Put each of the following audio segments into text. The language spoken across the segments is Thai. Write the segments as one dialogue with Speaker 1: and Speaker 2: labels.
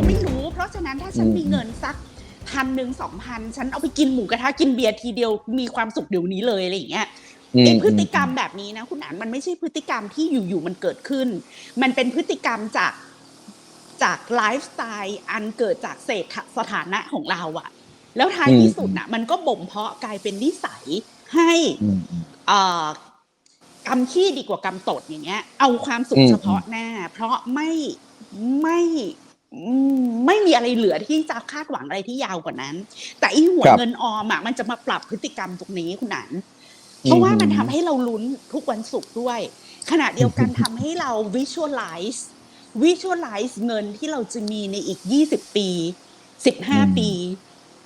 Speaker 1: ก็ไม่รู้เพราะฉะนั้นถ้าฉัน
Speaker 2: อืม
Speaker 1: มีเงินสักพันหนึ่งสองพันฉันเอาไปกินหมูกระทะกินเบียร์ทีเดียวมีความสุขเดี๋ยวนี้เลยอะไรอย่างเงี้ย
Speaker 2: อืม
Speaker 1: ไอ้พฤติกรรมแบบนี้นะคุณอันมันไม่ใช่พฤติกรรมที่อยู่ๆมันเกิดขึ้น มันเป็นพฤติกรรมจากจากไลฟ์สไตล์อันเกิดจากเศรษฐสถานะของเราอะแล้วท้าย
Speaker 2: อืม
Speaker 1: ที่สุดน่ะมันก็บ่มเพาะกลายเป็นนิสัยให้
Speaker 2: อืมอืม
Speaker 1: เอ่อกำขี้ดีกว่ากำตดอย่างเงี้ย เอาความสุ
Speaker 2: อื
Speaker 1: ข
Speaker 2: ม
Speaker 1: เฉพาะหน้า เพราะไม่ไม่อืม ไม่มีอะไรเหลือที่จะคาดหวังอะไรที่ยาวกว่านั้น แต่อีหัว
Speaker 2: ครับ
Speaker 1: เงินออมอะมันจะมาปรับพฤติกรรมตรงนี้คุณหนันเพราะว่ามันทำให้เราลุ้นทุกวันศุกร์ด้วย ขณะเดียวกันทำให้เรา visualize visualize เงินที่เราจะมีในอีก 20 ปี 15 ปี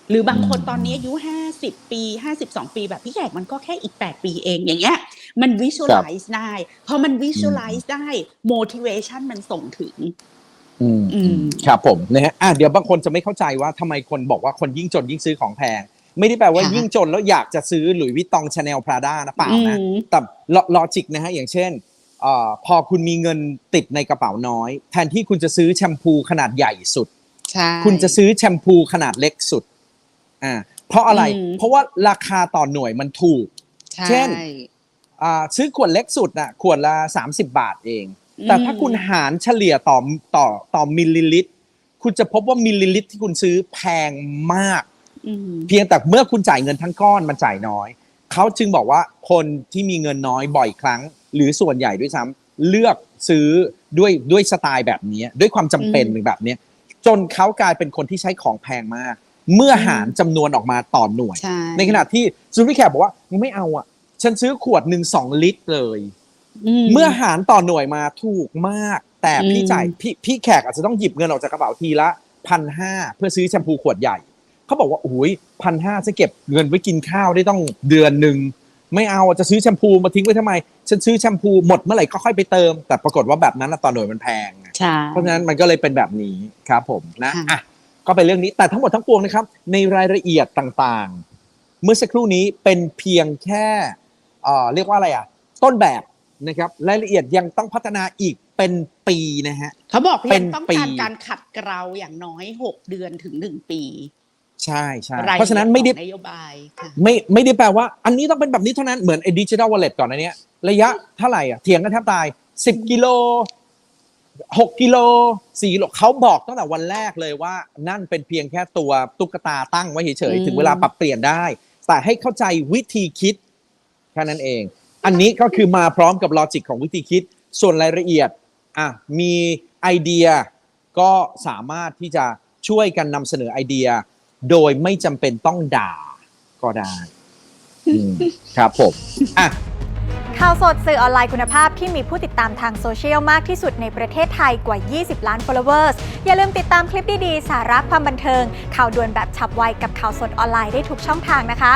Speaker 1: หรือบางคนตอนนี้อายุ 50 ปี 52 ปีแบบพี่แขกมันก็แค่อีก 8 ปีเองอย่างเงี้ย มัน visualize ได้พอมัน visualize ได้ motivation มันส่งถึง
Speaker 2: อืม
Speaker 1: อืม
Speaker 2: ครับผมนะฮะอะเดี๋ยวบางคนจะไม่เข้าใจว่าทำไมคนบอกว่าคนยิ่งจนยิ่งซื้อของแพง ไม่ได้แปลว่า
Speaker 1: ค่ะ
Speaker 2: ยิ่งจนแล้วอยากจะซื้อหลุยส์วิตตองชาแนลพราด้านะเปล่านะ
Speaker 1: อืม
Speaker 2: แต่ลอจิกนะฮะอย่างเช่นเอ่อพอคุณมีเงินติดในกระเป๋าน้อย แทนที่คุณจะซื้อแชมพูขนาดใหญ่สุด
Speaker 1: ใช่
Speaker 2: คุณจะซื้อแชมพูขนาดเล็กสุดอ่าเพราะอะไร
Speaker 1: อืม
Speaker 2: เพราะว่าราคาต่อหน่วยมันถูก
Speaker 1: ใช่
Speaker 2: เช่นอ่าซื้อขวดเล็กสุดน่ะขวดละ30บาทเอง แต่ถ้าคุณหารเฉลี่ยต่อต่อต่อมิลลิลิตร คุณจะพบว่ามิลลิลิตรที่คุณซื้อแพงมาก
Speaker 1: อืม
Speaker 2: เพียงแต่เมื่อคุณจ่ายเงินทั้งก้อนมันจ่ายน้อย เขาจึงบอกว่าคนที่มีเงินน้อยบ่อยครั้ง หรือส่วนใหญ่ด้วยซ้ำเลือกซื้อด้วยด้วยสไตล์แบบนี้ ด้วยความจำเป็น
Speaker 1: อืม
Speaker 2: แบบนี้จนเขากลายเป็นคนที่ใช้ของแพงมาก เมื่อหารจำนวนออกมาต่อหน่วย
Speaker 1: ใช่
Speaker 2: ในขณะที่ซูริแคร์บอกว่าไม่เอาอะ ฉันซื้อขวดหนึ่งสองลิตรเลย เมื่อหารต่อหน่วยมาถูกมาก แต่พี่
Speaker 1: อืม
Speaker 2: จ่ายพี่พี่แขกอาจจะต้องหยิบเงินออกจากกระเป๋าทีละพันห้าเพื่อซื้อแชมพูขวดใหญ่ เขาบอกว่าโอ้ยพันห้าจะเก็บเงินไว้กินข้าวได้ต้องเดือนหนึ่งไม่เอาจะซื้อแชมพูมาทิ้งไว้ทำไม ฉันซื้อแชมพูหมดเมื่อไหร่ก็ค่อยไปเติม แต่ปรากฏว่าแบบนั้นน่ะต่อหน่วยมันแพงไง
Speaker 1: ใช่
Speaker 2: เพราะฉะนั้นมันก็เลยเป็นแบบนี้ครับผมนะ
Speaker 1: ค่ะ
Speaker 2: อะก็เป็นเรื่องนี้แต่ทั้งหมดทั้งปวงนะครับ ในรายละเอียดต่างๆ เมื่อสักครู่นี้เป็นเพียงแค่เอ่อเรียกว่าอะไรอะ ต้นแบบ นะครับรายละเอียดยังต้องพัฒนาอีกเป็นปีนะฮะ
Speaker 1: เขาบอก
Speaker 2: เป็
Speaker 1: ยั
Speaker 2: น
Speaker 1: งต้อง
Speaker 2: ปี
Speaker 1: การการขัดเกลาอย่างน้อยหกเดือนถึงหนึ่งปี
Speaker 2: ใช่ใช่
Speaker 1: ยลอียด
Speaker 2: เพราะฉะนั้นไม่ได้
Speaker 1: ของนโยบายค่ะ
Speaker 2: ไม่ไม่ได้แปลว่า อันนี้ต้องเป็นแบบนี้เท่านั้นเหมือนไอ้ดิจิทัลวอลเล็ตก่อนอันเนี้ยระยะเท่าไหร่อะเถียงกันแทบตาย10กิโล6กิโล4กิโลเขาบอกตั้งแต่วันแรกเลยว่า นั่นเป็นเพียงแค่ตัวตุ๊กตาตั้งไว้เฉย
Speaker 1: อืม
Speaker 2: ๆถึงเวลาปรับเปลี่ยนได้ แต่ให้เข้าใจวิธีคิดแค่นั้นเอง อันนี้ก็คือมาพร้อมกับลอจิกของวิธีคิด ส่วนรายละเอียดอะมีไอเดียก็สามารถที่จะช่วยกันนำเสนอไอเดีย โดยไม่จำเป็นต้องด่าก็ได้ครับผมอะ
Speaker 3: ข่าวสดสื่อออนไลน์คุณภาพที่มีผู้ติดตามทางโซเชียลมากที่สุดในประเทศไทยกว่า 20 ล้าน followers อย่าลืมติดตามคลิปดี ๆ สาระความบันเทิง ข่าวด่วนแบบฉับไวกับข่าวสดออนไลน์ได้ทุกช่องทางนะคะ